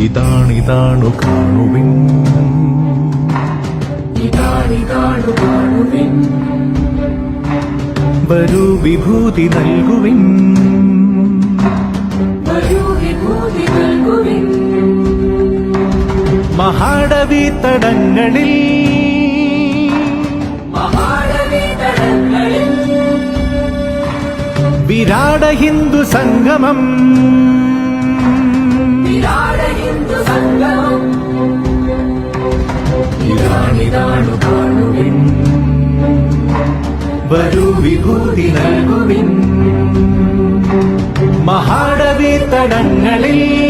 ഇതാണിതാണു കാണുവിൻ. ഇതാണിതാണു കാണുവിൻ. വരൂ വിഭൂതി നൽകുവിൻ. മഹാടവി തടങ്ങളിൽ. വിരാട ഹിന്ദു സംഗമം. ഇതാണിതാണു കാണുവിൻ. വരൂ വിഭൂതി നൽകുവിൻ. മഹാടവി തടങ്ങളിൽ